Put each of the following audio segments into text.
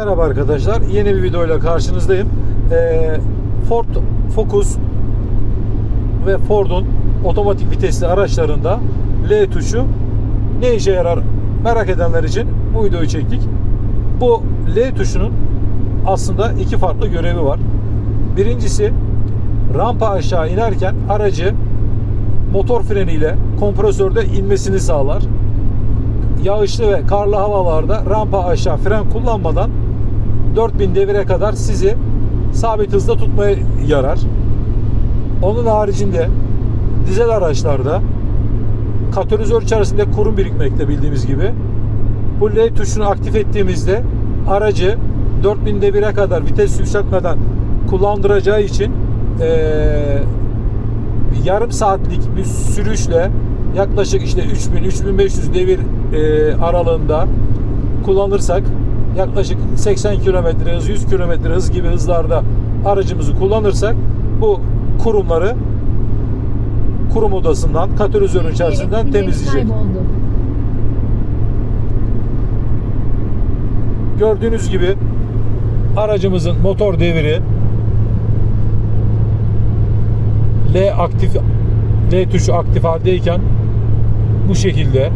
Merhaba arkadaşlar. Yeni bir videoyla karşınızdayım. Ee, Ford Focus ve Ford'un otomatik vitesli araçlarında L tuşu ne işe yarar merak edenler için bu videoyu çektik. Bu L tuşunun aslında iki farklı görevi var. Birincisi rampa aşağı inerken aracı motor freniyle kompresörde inmesini sağlar yağışlı ve karlı havalarda rampa aşağı fren kullanmadan 4000 devire kadar sizi sabit hızda tutmaya yarar. Onun haricinde dizel araçlarda katalizör içerisinde kurum birikmekte bildiğimiz gibi. Bu L tuşunu aktif ettiğimizde aracı 4000 devire kadar vites yükseltmeden kullandıracağı için eee yarım saatlik bir sürüşle yaklaşık işte 3000-3500 devir e, aralığında kullanırsak yaklaşık 80 km hız 100 km hız gibi hızlarda aracımızı kullanırsak bu kurumları kurum odasından katalizörün içerisinden temizleyecek. Kayboldu. Gördüğünüz gibi aracımızın motor deviri L aktif L tuşu aktif haldeyken bu şekilde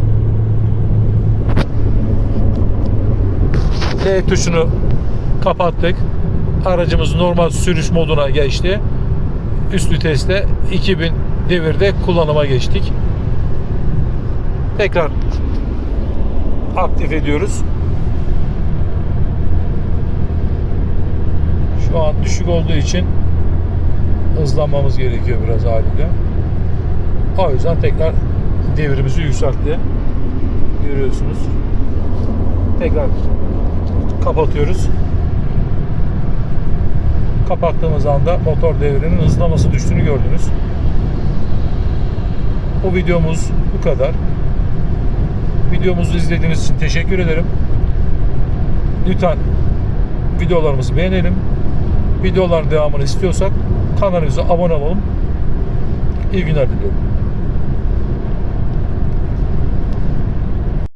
L tuşunu kapattık. Aracımız normal sürüş moduna geçti. Üst viteste 2000 devirde kullanıma geçtik. Tekrar aktif ediyoruz. Şu an düşük olduğu için hızlanmamız gerekiyor biraz haliyle. O yüzden tekrar devrimizi yükseltti. Görüyorsunuz. Tekrar kapatıyoruz. Kapattığımız anda motor devrinin hızlaması düştüğünü gördünüz. Bu videomuz bu kadar. Videomuzu izlediğiniz için teşekkür ederim. Lütfen videolarımızı beğenelim. Videoların devamını istiyorsak kanalımıza abone olalım. İyi günler diliyorum.